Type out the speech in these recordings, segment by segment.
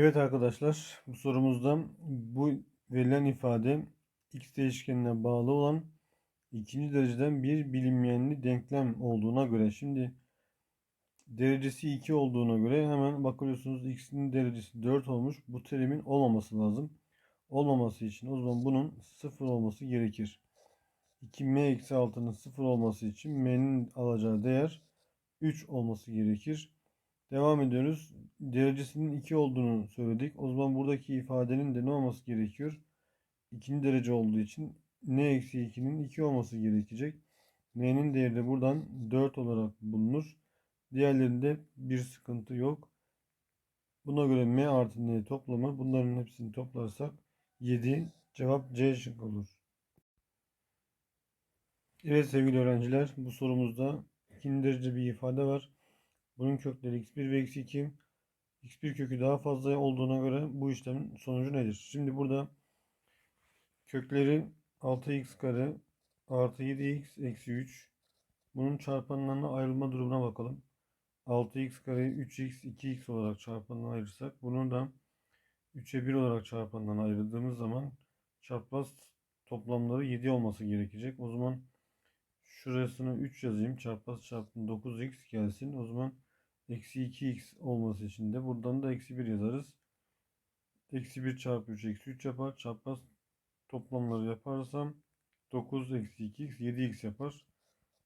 Evet arkadaşlar bu sorumuzda bu verilen ifade x değişkenine bağlı olan ikinci dereceden bir bilinmeyenli denklem olduğuna göre şimdi derecesi 2 olduğuna göre hemen bakıyorsunuz x'in derecesi 4 olmuş. Bu terimin olmaması lazım. Olmaması için o zaman bunun 0 olması gerekir. 2m-6'nın 0 olması için m'nin alacağı değer 3 olması gerekir. Devam ediyoruz. Derecesinin 2 olduğunu söyledik. O zaman buradaki ifadenin de ne olması gerekiyor? İkinci derece olduğu için n eksi 2'nin 2 olması gerekecek. n'nin değeri de buradan 4 olarak bulunur. Diğerlerinde bir sıkıntı yok. Buna göre m artı n toplamı bunların hepsini toplarsak 7 cevap C şık olur. Evet sevgili öğrenciler bu sorumuzda ikinci derece bir ifade var. Bunun kökleri x1 ve x2. x1 kökü daha fazla olduğuna göre bu işlemin sonucu nedir? Şimdi burada kökleri 6x kare artı 7x eksi 3. Bunun çarpanlarına ayrılma durumuna bakalım. 6x kare 3x 2x olarak çarpanına ayırırsak bunu da 3'e 1 olarak çarpandan ayırdığımız zaman çarpmaz toplamları 7 olması gerekecek. O zaman şurasını 3 yazayım. Çarpmaz çarpım 9x gelsin. O zaman Eksi 2x olması için de buradan da eksi 1 yazarız. Eksi 1 çarpı 3 eksi 3 yapar. Çarpmaz toplamları yaparsam 9 eksi 2x 7x yapar.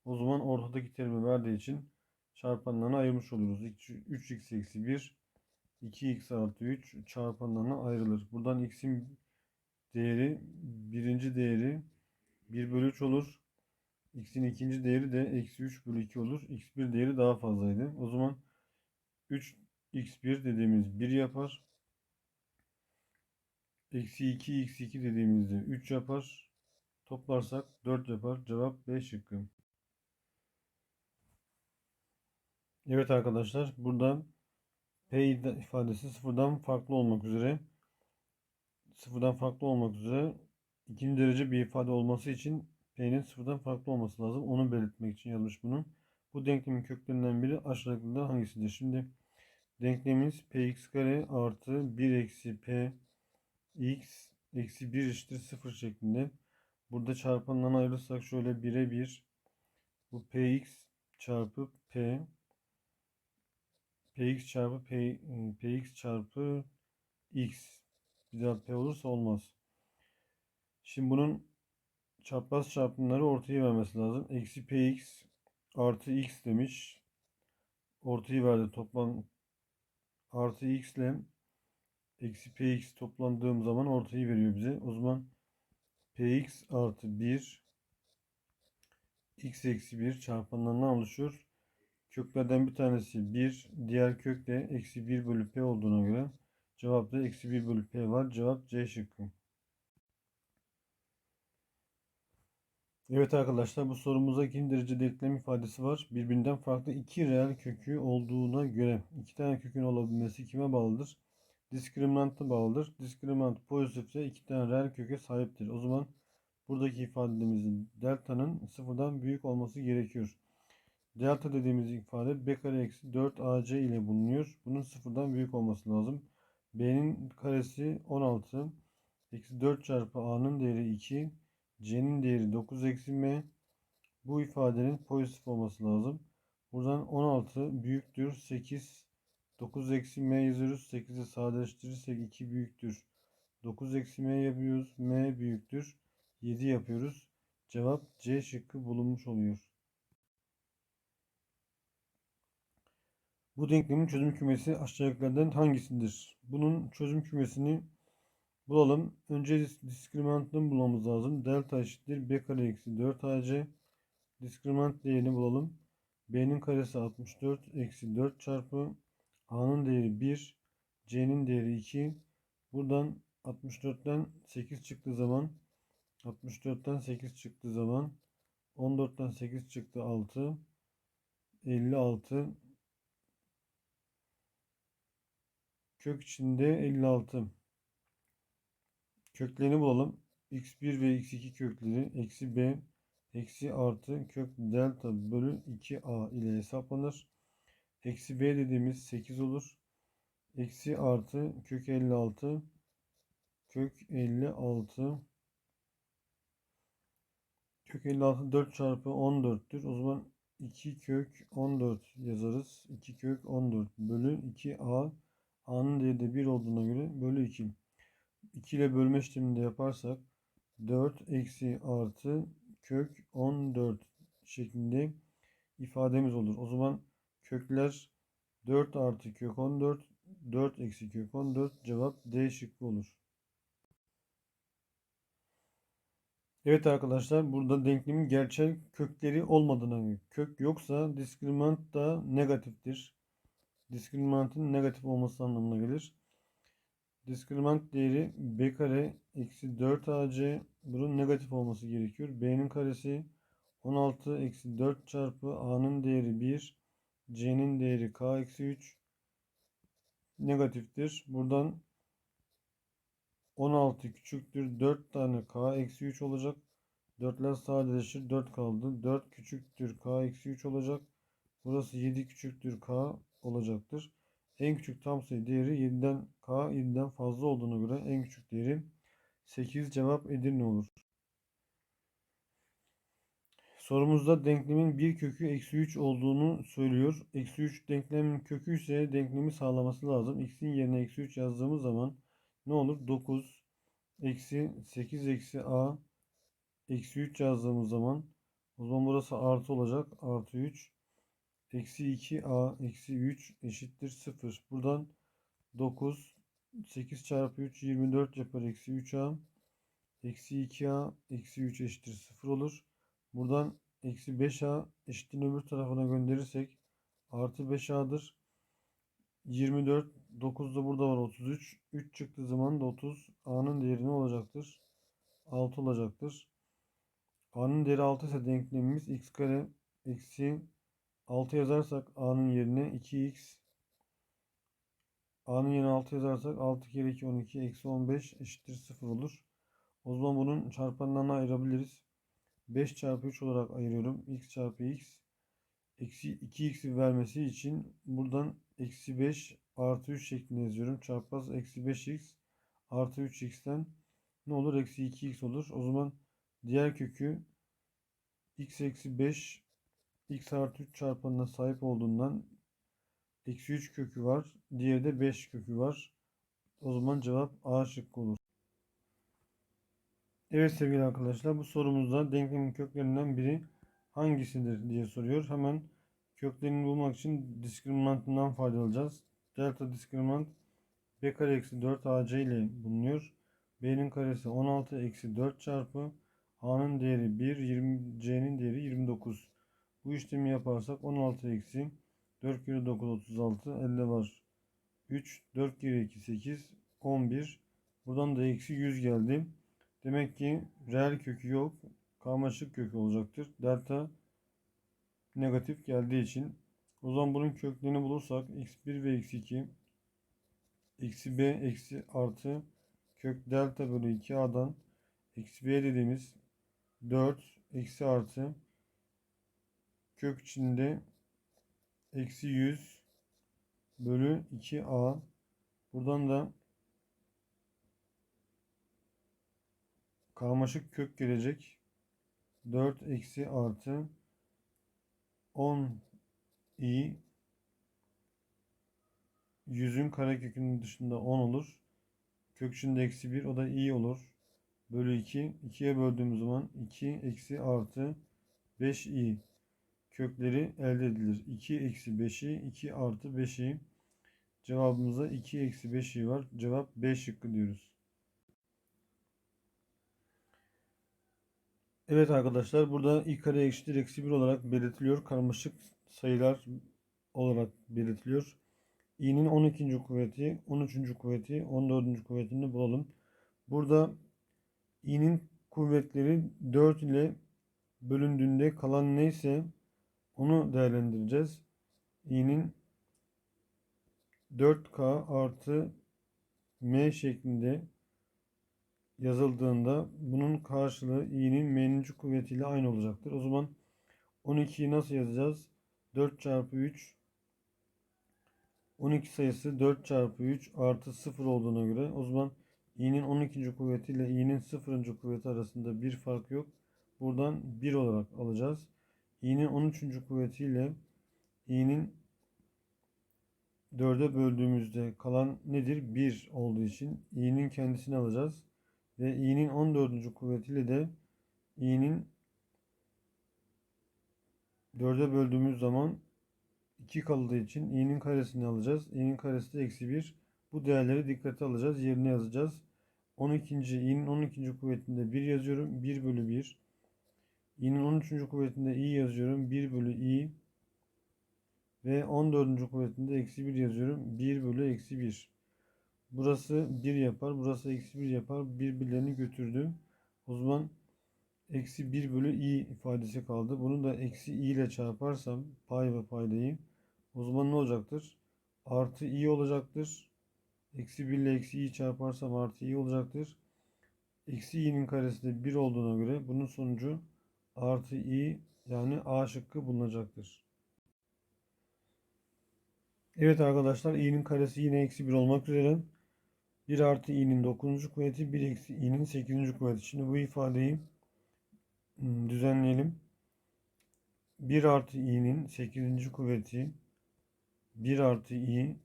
O zaman ortadaki terimi verdiği için çarpanlarına ayırmış oluruz. 3x eksi 1 2x artı 3 çarpanlarına ayrılır. Buradan x'in değeri birinci değeri 1 bölü 3 olur. x'in ikinci değeri de eksi 3 bölü 2 olur. x1 değeri daha fazlaydı. O zaman 3x1 dediğimiz 1 yapar. Eksi 2 x2 dediğimizde 3 yapar. Toplarsak 4 yapar. Cevap B şıkkı. Evet arkadaşlar burada P ifadesi sıfırdan farklı olmak üzere sıfırdan farklı olmak üzere ikinci derece bir ifade olması için P'nin sıfırdan farklı olması lazım. Onu belirtmek için yazmış bunu. Bu denklemin köklerinden biri aşağıdakilerden hangisidir? Şimdi denklemimiz px kare artı 1 eksi p x eksi 1 eşittir 0 şeklinde. Burada çarpandan ayırırsak şöyle 1'e 1 bu px çarpı p px çarpı p, px çarpı x bir daha p olursa olmaz. Şimdi bunun çapraz çarpımları ortaya vermesi lazım. Eksi px artı x demiş. Ortayı verdi. Toplam artı x ile eksi px toplandığım zaman ortayı veriyor bize. O zaman px artı 1 x eksi 1 çarpanlarından oluşuyor. Köklerden bir tanesi 1. Diğer kök de eksi 1 bölü p olduğuna göre cevapta eksi 1 bölü p var. Cevap C şıkkı. Evet arkadaşlar bu sorumuza ikinci derece denklem ifadesi var. Birbirinden farklı iki reel kökü olduğuna göre iki tane kökün olabilmesi kime bağlıdır? Diskriminanta bağlıdır. Diskriminant pozitifse iki tane reel köke sahiptir. O zaman buradaki ifademizin delta'nın sıfırdan büyük olması gerekiyor. Delta dediğimiz ifade b kare eksi 4 ac ile bulunuyor. Bunun sıfırdan büyük olması lazım. b'nin karesi 16 eksi 4 çarpı a'nın değeri 2 C'nin değeri 9 eksi M. Bu ifadenin pozitif olması lazım. Buradan 16 büyüktür 8. 9 eksi M yazıyoruz. 8'i sadeleştirirsek 2 büyüktür. 9 eksi M yapıyoruz. M büyüktür. 7 yapıyoruz. Cevap C şıkkı bulunmuş oluyor. Bu denklemin çözüm kümesi aşağıdakilerden hangisidir? Bunun çözüm kümesini bulalım. Önce diskriminantını bulmamız lazım. Delta eşittir b kare eksi 4 ac. Diskriminant değerini bulalım. b'nin karesi 64 eksi 4 çarpı a'nın değeri 1 c'nin değeri 2 buradan 64'ten 8 çıktığı zaman 64'ten 8 çıktığı zaman 14'ten 8 çıktı 6 56 kök içinde 56 Köklerini bulalım. x1 ve x2 kökleri eksi b eksi artı kök delta bölü 2a ile hesaplanır. Eksi b dediğimiz 8 olur. eksi artı kök 56 kök 56 kök 56 4 çarpı 14'tür. O zaman 2 kök 14 yazarız. 2 kök 14 bölü 2a a'nın değeri de 1 olduğuna göre bölü 2. 2 ile bölme işlemini de yaparsak 4 eksi artı kök 14 şeklinde ifademiz olur. O zaman kökler 4 artı kök 14 4 eksi kök 14 cevap D şıkkı olur. Evet arkadaşlar burada denklemin gerçel kökleri olmadığına kök yoksa diskriminant da negatiftir. Diskriminantın negatif olması anlamına gelir. Diskriminant değeri b kare eksi 4ac bunun negatif olması gerekiyor. b'nin karesi 16 eksi 4 çarpı a'nın değeri 1 c'nin değeri k eksi 3 negatiftir. Buradan 16 küçüktür 4 tane k eksi 3 olacak. 4'ler sadeleşir 4 kaldı. 4 küçüktür k eksi 3 olacak. Burası 7 küçüktür k olacaktır. En küçük tam sayı değeri 7'den k 7'den fazla olduğuna göre en küçük değeri 8 cevap Edirne olur. Sorumuzda denklemin bir kökü eksi 3 olduğunu söylüyor. Eksi 3 denklemin kökü ise denklemi sağlaması lazım. X'in yerine eksi 3 yazdığımız zaman ne olur? 9 eksi 8 eksi a eksi 3 yazdığımız zaman o zaman burası artı olacak. Artı 3 eksi 2a eksi 3 eşittir 0. Buradan 9 8 çarpı 3 24 yapar eksi 3a eksi 2a eksi 3 eşittir 0 olur. Buradan eksi 5a eşittir öbür tarafına gönderirsek artı 5a'dır. 24 9 da burada var 33. 3 çıktığı zaman da 30. A'nın değeri ne olacaktır? 6 olacaktır. A'nın değeri 6 ise denklemimiz x kare eksi 6 yazarsak A'nın yerine 2x A'nın yerine 6 yazarsak 6 kere 2 12 eksi 15 eşittir 0 olur. O zaman bunun çarpanlarını ayırabiliriz. 5 çarpı 3 olarak ayırıyorum. x çarpı x eksi 2x'i vermesi için buradan eksi 5 artı 3 şeklinde yazıyorum. Çarpmaz eksi 5x artı 3x'ten ne olur? Eksi 2x olur. O zaman diğer kökü x eksi 5 x artı 3 çarpanına sahip olduğundan eksi 3 kökü var. Diğeri de 5 kökü var. O zaman cevap A şıkkı olur. Evet sevgili arkadaşlar bu sorumuzda denklemin köklerinden biri hangisidir diye soruyor. Hemen köklerini bulmak için diskriminantından faydalanacağız. Delta diskriminant b kare eksi 4 ac ile bulunuyor. b'nin karesi 16 eksi 4 çarpı a'nın değeri 1, 20, c'nin değeri 29. Bu işlemi yaparsak 16 eksi 4 kere 9 36 elde var. 3 4 kere 2 8 11 buradan da eksi 100 geldi. Demek ki reel kökü yok. Karmaşık kökü olacaktır. Delta negatif geldiği için o zaman bunun köklerini bulursak x1 ve x2 eksi b eksi artı kök delta bölü 2a'dan eksi b dediğimiz 4 eksi artı kök içinde eksi 100 bölü 2a buradan da karmaşık kök gelecek 4 eksi artı 10 i yüzün karekökünün dışında 10 olur. Kök içinde eksi 1 o da i olur. Bölü 2. 2'ye böldüğümüz zaman 2 eksi artı 5i kökleri elde edilir. 2 eksi 5i 2 artı 5i cevabımızda 2 eksi 5i var. Cevap B şıkkı diyoruz. Evet arkadaşlar burada i kare eşittir eksi 1 olarak belirtiliyor. Karmaşık sayılar olarak belirtiliyor. i'nin 12. kuvveti, 13. kuvveti, 14. kuvvetini bulalım. Burada i'nin kuvvetleri 4 ile bölündüğünde kalan neyse onu değerlendireceğiz. i'nin 4k artı m şeklinde yazıldığında bunun karşılığı i'nin m'ninci kuvvetiyle aynı olacaktır. O zaman 12'yi nasıl yazacağız? 4 çarpı 3 12 sayısı 4 çarpı 3 artı 0 olduğuna göre o zaman i'nin 12. kuvveti ile i'nin 0. kuvveti arasında bir fark yok. Buradan 1 olarak alacağız. İ'nin 13. kuvveti ile i'nin 4'e böldüğümüzde kalan nedir? 1 olduğu için i'nin kendisini alacağız. Ve i'nin 14. kuvvetiyle de i'nin 4'e böldüğümüz zaman 2 kaldığı için i'nin karesini alacağız. i'nin karesi de eksi 1. Bu değerleri dikkate alacağız. Yerine yazacağız. 12. i'nin 12. kuvvetinde 1 yazıyorum. 1 bölü 1. i'nin 13. kuvvetinde i yazıyorum. 1 bölü i. Ve 14. kuvvetinde eksi 1 yazıyorum. 1 bölü eksi 1. Burası 1 yapar. Burası eksi 1 yapar. Birbirlerini götürdü. O zaman eksi 1 bölü i ifadesi kaldı. Bunu da eksi i ile çarparsam pay ve paydayı o zaman ne olacaktır? Artı i olacaktır. Eksi 1 ile eksi i çarparsam artı i olacaktır. Eksi i'nin karesi de 1 olduğuna göre bunun sonucu artı i yani A şıkkı bulunacaktır. Evet arkadaşlar i'nin karesi yine eksi 1 olmak üzere 1 artı i'nin 9. kuvveti 1 eksi i'nin 8. kuvveti. Şimdi bu ifadeyi hmm, düzenleyelim. 1 artı i'nin 8. kuvveti 1 artı i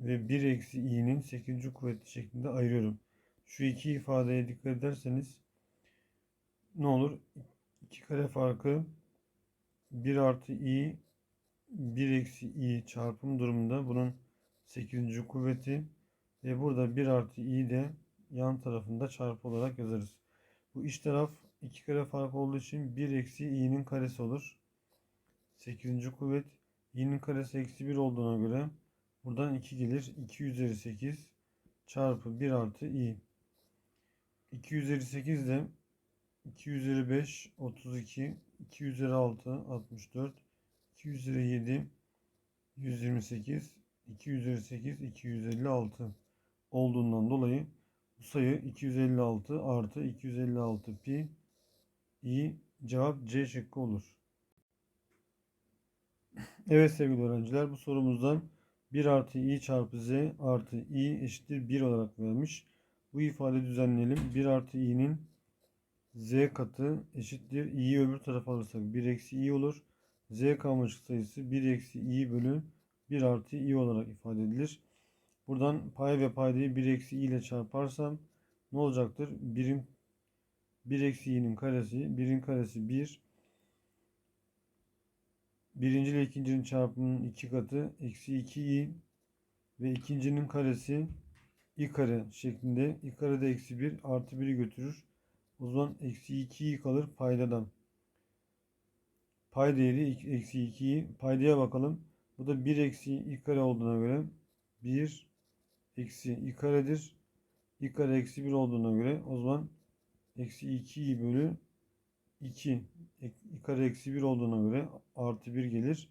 ve 1 eksi i'nin 8. kuvveti şeklinde ayırıyorum. Şu iki ifadeye dikkat ederseniz ne olur? 2 kare farkı 1 artı i 1 eksi i çarpım durumunda bunun 8. kuvveti ve burada 1 artı i de yan tarafında çarpı olarak yazarız. Bu iç taraf 2 kare fark olduğu için 1 eksi i'nin karesi olur. 8. kuvvet i'nin karesi eksi 1 olduğuna göre buradan 2 gelir. 2 üzeri 8 çarpı 1 artı i. 2 üzeri 8 de 2 üzeri 5 32 2 üzeri 6 64 2 üzeri 7 128 2 üzeri 8 256 olduğundan dolayı bu sayı 256 artı 256 pi i cevap C şıkkı olur. Evet sevgili öğrenciler bu sorumuzdan 1 artı i çarpı z artı i eşittir 1 olarak vermiş. Bu ifade düzenleyelim. 1 artı i'nin z katı eşittir. i'yi öbür tarafa alırsak 1 eksi i olur. z karmaşık sayısı 1 eksi i bölü 1 artı i olarak ifade edilir. Buradan pay ve paydayı 1 eksi i ile çarparsam ne olacaktır? 1'in 1 eksi i'nin karesi 1'in karesi 1 birinci ile ikincinin çarpımının iki katı eksi 2i ve ikincinin karesi i kare şeklinde i kare de eksi 1 artı 1'i götürür. O zaman eksi 2i kalır paydadan. Pay değeri eksi 2i. Paydaya bakalım. Bu da 1 eksi i kare olduğuna göre 1 eksi i karedir. i kare eksi 1 olduğuna göre o zaman eksi 2i bölü 2 i kare eksi 1 olduğuna göre artı 1 gelir.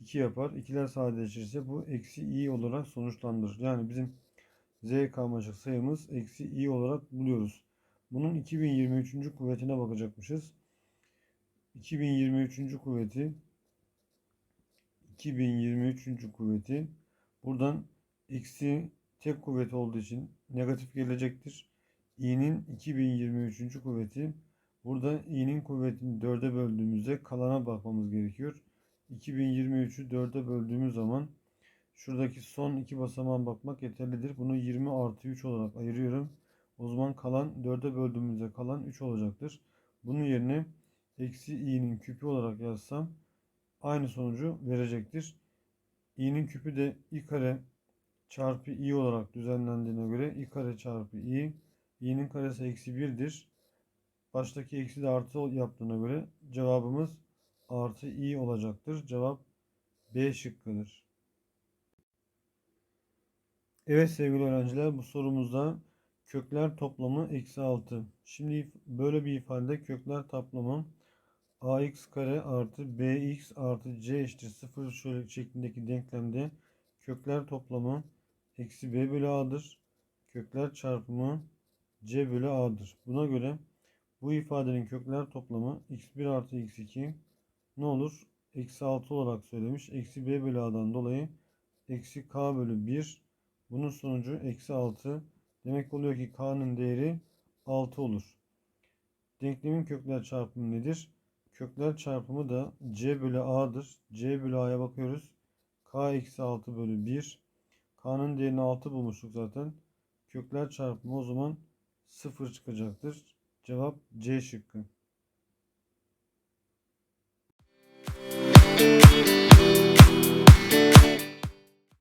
2 yapar. İkiler sadeleşirse bu eksi i olarak sonuçlandırır. Yani bizim z karmaşık sayımız eksi i olarak buluyoruz. Bunun 2023. kuvvetine bakacakmışız. 2023. kuvveti 2023. kuvveti buradan eksi tek kuvvet olduğu için negatif gelecektir. i'nin 2023. kuvveti Burada i'nin kuvvetini 4'e böldüğümüzde kalana bakmamız gerekiyor. 2023'ü 4'e böldüğümüz zaman şuradaki son iki basamağa bakmak yeterlidir. Bunu 20 artı 3 olarak ayırıyorum. O zaman kalan 4'e böldüğümüzde kalan 3 olacaktır. Bunun yerine eksi i'nin küpü olarak yazsam aynı sonucu verecektir. i'nin küpü de i kare çarpı i olarak düzenlendiğine göre i kare çarpı i i'nin karesi eksi 1'dir. Baştaki eksi de artı yaptığına göre cevabımız artı i olacaktır. Cevap B şıkkıdır. Evet sevgili öğrenciler bu sorumuzda kökler toplamı eksi 6. Şimdi böyle bir ifade kökler toplamı ax kare artı bx artı c eşittir 0 şöyle şeklindeki denklemde kökler toplamı eksi b bölü a'dır. Kökler çarpımı c bölü a'dır. Buna göre bu ifadenin kökler toplamı x1 artı x2 ne olur? Eksi 6 olarak söylemiş. Eksi b bölü a'dan dolayı eksi k bölü 1. Bunun sonucu eksi 6. Demek oluyor ki k'nın değeri 6 olur. Denklemin kökler çarpımı nedir? Kökler çarpımı da c bölü a'dır. c bölü a'ya bakıyoruz. k eksi 6 bölü 1. k'nın değerini 6 bulmuştuk zaten. Kökler çarpımı o zaman 0 çıkacaktır. Cevap C şıkkı.